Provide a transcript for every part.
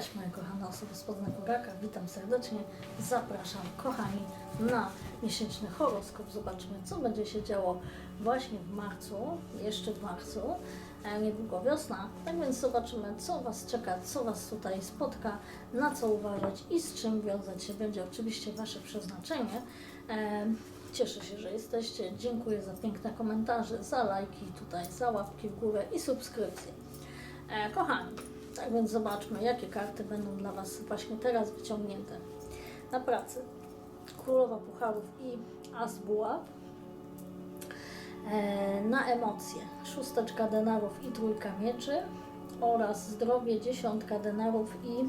Cześć moje kochane osoby z podznaku raka, witam serdecznie, zapraszam kochani na miesięczny horoskop. Zobaczmy co będzie się działo właśnie w marcu, jeszcze w marcu, e, niedługo wiosna, tak więc zobaczymy co Was czeka, co Was tutaj spotka, na co uważać i z czym wiązać się będzie oczywiście Wasze przeznaczenie. E, Cieszę się, że jesteście, dziękuję za piękne komentarze, za lajki tutaj, za łapki w górę i subskrypcje. E, kochani, tak więc zobaczmy, jakie karty będą dla Was właśnie teraz wyciągnięte. Na pracy Królowa Pucharów i As Buław. E, na emocje Szósteczka denarów i Trójka Mieczy oraz zdrowie Dziesiątka denarów i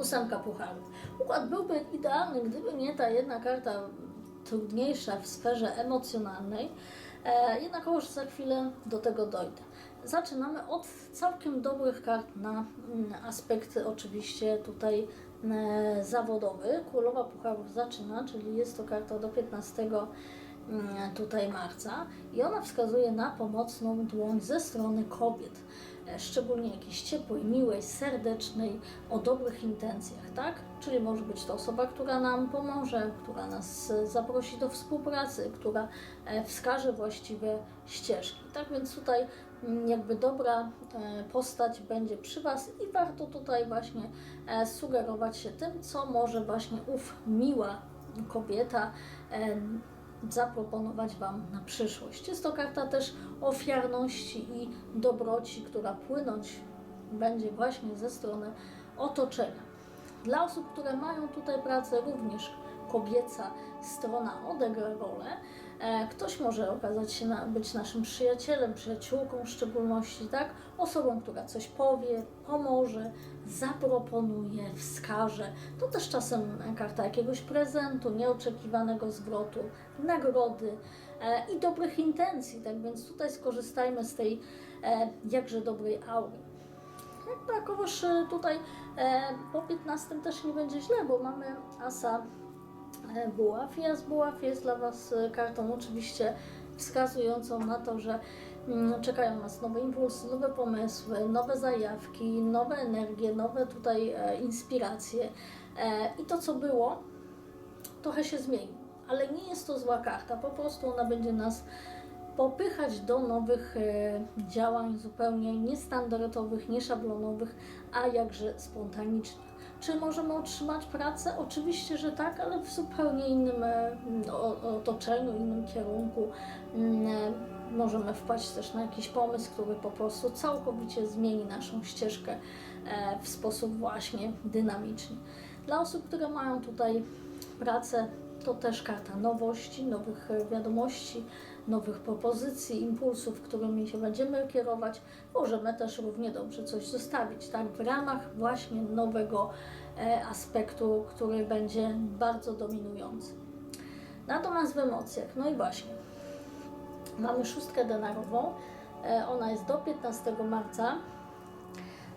Ósemka Pucharów. Układ byłby idealny, gdyby nie ta jedna karta trudniejsza w sferze emocjonalnej, e, jednakowoż za chwilę do tego dojdę. Zaczynamy od całkiem dobrych kart na mm, aspekty oczywiście tutaj e, zawodowy. Królowa Pucharów zaczyna, czyli jest to karta do 15 mm, tutaj marca i ona wskazuje na pomocną dłoń ze strony kobiet, e, szczególnie jakiejś ciepłej, miłej, serdecznej, o dobrych intencjach, tak? Czyli może być to osoba, która nam pomoże, która nas e, zaprosi do współpracy, która e, wskaże właściwe ścieżki. Tak więc tutaj mm, jakby dobra e, postać będzie przy Was i warto tutaj właśnie e, sugerować się tym, co może właśnie ów miła kobieta e, zaproponować Wam na przyszłość. Jest to karta też ofiarności i dobroci, która płynąć będzie właśnie ze strony otoczenia. Dla osób, które mają tutaj pracę, również kobieca strona odegra rolę. E, Ktoś może okazać się na, być naszym przyjacielem, przyjaciółką w szczególności, tak? Osobą, która coś powie, pomoże, zaproponuje, wskaże. To też czasem karta jakiegoś prezentu, nieoczekiwanego zwrotu, nagrody e, i dobrych intencji. Tak więc tutaj skorzystajmy z tej e, jakże dobrej aury. Jednakowoż e, tutaj e, po 15 też nie będzie źle, bo mamy asa buław. I as buław jest dla Was e, kartą oczywiście wskazującą na to, że mm, czekają nas nowe impulsy, nowe pomysły, nowe zajawki, nowe energie, nowe tutaj e, inspiracje. E, I to, co było, trochę się zmieni. Ale nie jest to zła karta, po prostu ona będzie nas popychać do nowych działań zupełnie niestandardowych, nieszablonowych, a jakże spontanicznych. Czy możemy otrzymać pracę? Oczywiście, że tak, ale w zupełnie innym e, otoczeniu, innym kierunku. Mm, e, Możemy wpaść też na jakiś pomysł, który po prostu całkowicie zmieni naszą ścieżkę e, w sposób właśnie dynamiczny. Dla osób, które mają tutaj pracę, to też karta nowości, nowych e, wiadomości, nowych propozycji, impulsów, którymi się będziemy kierować. Możemy też równie dobrze coś zostawić, tak, w ramach właśnie nowego e, aspektu, który będzie bardzo dominujący. Natomiast w emocjach, no i właśnie, mamy szóstkę denarową, e, ona jest do 15 marca.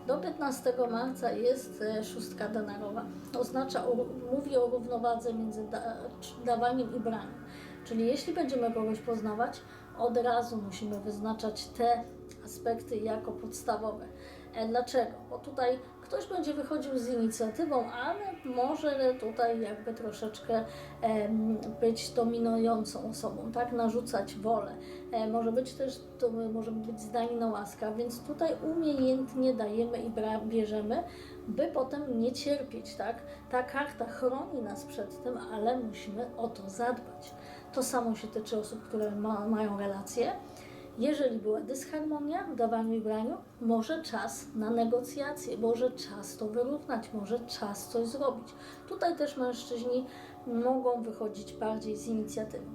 Do 15 marca jest e, szóstka denarowa. Oznacza, mówi o równowadze między da, dawaniem i braniem. Czyli jeśli będziemy kogoś poznawać, od razu musimy wyznaczać te aspekty jako podstawowe. E, Dlaczego? Bo tutaj ktoś będzie wychodził z inicjatywą, ale może tutaj jakby troszeczkę być dominującą osobą, tak? Narzucać wolę. E, może być też, to może być zdanie na łaska, więc tutaj umiejętnie dajemy i bierzemy, by potem nie cierpieć, tak? Ta karta chroni nas przed tym, ale musimy o to zadbać. To samo się tyczy osób, które ma, mają relacje. Jeżeli była dysharmonia w dawaniu i braniu, może czas na negocjacje, może czas to wyrównać, może czas coś zrobić. Tutaj też mężczyźni mogą wychodzić bardziej z inicjatywą.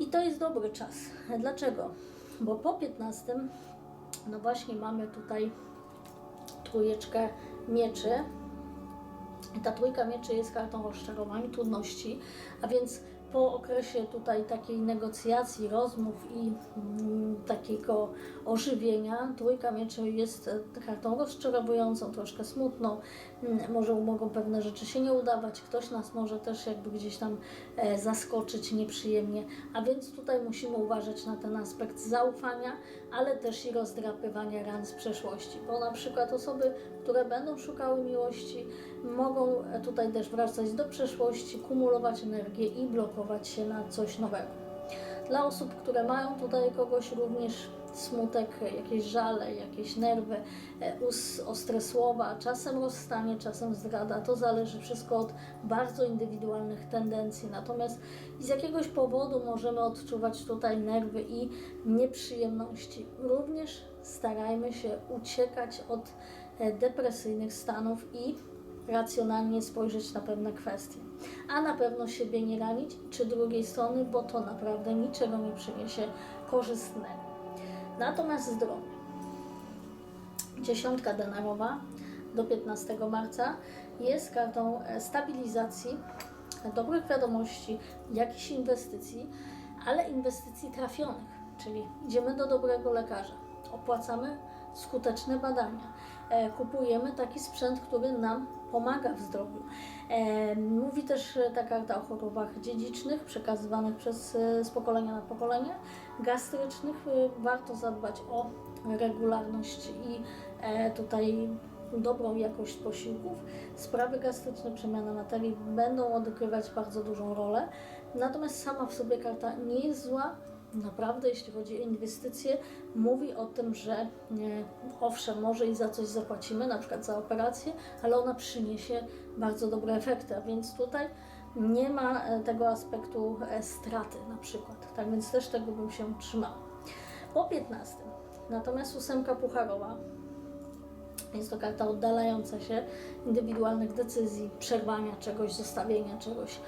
I to jest dobry czas. Dlaczego? Bo po 15, no właśnie mamy tutaj trójeczkę mieczy. Ta trójka mieczy jest kartą rozczarowań, trudności, a więc po okresie tutaj takiej negocjacji, rozmów i mm, takiego ożywienia, trójka mieczy jest kartą rozczarowującą, troszkę smutną, może mogą pewne rzeczy się nie udawać, ktoś nas może też jakby gdzieś tam e, zaskoczyć nieprzyjemnie, a więc tutaj musimy uważać na ten aspekt zaufania, ale też i rozdrapywania ran z przeszłości, bo na przykład osoby, które będą szukały miłości, mogą e, tutaj też wracać do przeszłości, kumulować energię i blokować się na coś nowego. Dla osób, które mają tutaj kogoś również smutek, jakieś żale, jakieś nerwy, e, ostre słowa, czasem rozstanie, czasem zdrada, to zależy wszystko od bardzo indywidualnych tendencji. Natomiast z jakiegoś powodu możemy odczuwać tutaj nerwy i nieprzyjemności. Również starajmy się uciekać od e, depresyjnych stanów i racjonalnie spojrzeć na pewne kwestie. A na pewno siebie nie ranić, czy drugiej strony, bo to naprawdę niczego nie przyniesie korzystnego. Natomiast zdrowie. Dziesiątka denarowa do 15 marca jest kartą e, stabilizacji, dobrych wiadomości, jakichś inwestycji, ale inwestycji trafionych, czyli idziemy do dobrego lekarza, opłacamy skuteczne badania, e, kupujemy taki sprzęt, który nam pomaga w zdrowiu. E, Mówi też e, ta karta o chorobach dziedzicznych przekazywanych przez, z pokolenia na pokolenie, gastrycznych. Warto zadbać o regularność i tutaj dobrą jakość posiłków. Sprawy gastryczne, przemiana materii będą odgrywać bardzo dużą rolę. Natomiast sama w sobie karta nie jest zła. Naprawdę, jeśli chodzi o inwestycje, mówi o tym, że e, owszem, może i za coś zapłacimy, na przykład za operację, ale ona przyniesie bardzo dobre efekty, a więc tutaj nie ma e, tego aspektu e, straty na przykład. Tak więc też tego bym się trzymała. Po 15. Natomiast ósemka pucharowa jest to karta oddalająca się indywidualnych decyzji, przerwania czegoś, zostawienia czegoś,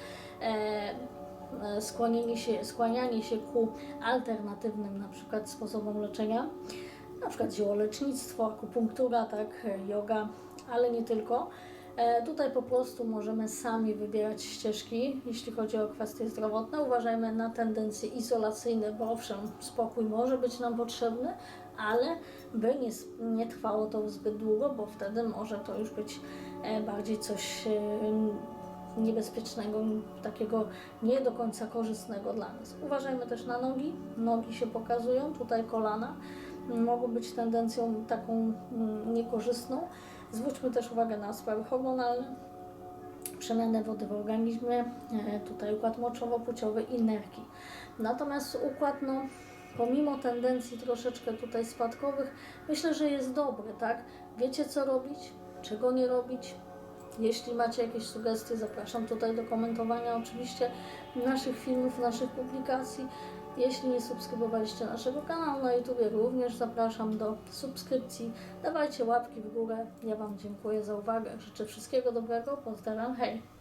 e, e, skłonienie się, skłanianie się ku alternatywnym na przykład sposobom leczenia, na przykład ziołolecznictwo, akupunktura, tak, yoga, ale nie tylko. E, Tutaj po prostu możemy sami wybierać ścieżki, jeśli chodzi o kwestie zdrowotne. Uważajmy na tendencje izolacyjne, bo owszem, spokój może być nam potrzebny, ale by nie, nie trwało to zbyt długo, bo wtedy może to już być e, bardziej coś niebezpiecznego, takiego nie do końca korzystnego dla nas. Uważajmy też na nogi. Nogi się pokazują, tutaj kolana mogą być tendencją taką mm, niekorzystną. Zwróćmy też uwagę na sprawy hormonalne, przemianę wody w organizmie, e, tutaj układ moczowo-płciowy i nerki. Natomiast układ, no, pomimo tendencji troszeczkę tutaj spadkowych, myślę, że jest dobry, tak? Wiecie co robić, czego nie robić. Jeśli macie jakieś sugestie, zapraszam tutaj do komentowania oczywiście naszych filmów, naszych publikacji. Jeśli nie subskrybowaliście naszego kanału na YouTube, również zapraszam do subskrypcji. Dawajcie łapki w górę. Ja Wam dziękuję za uwagę. Życzę wszystkiego dobrego. Pozdrawiam. Hej!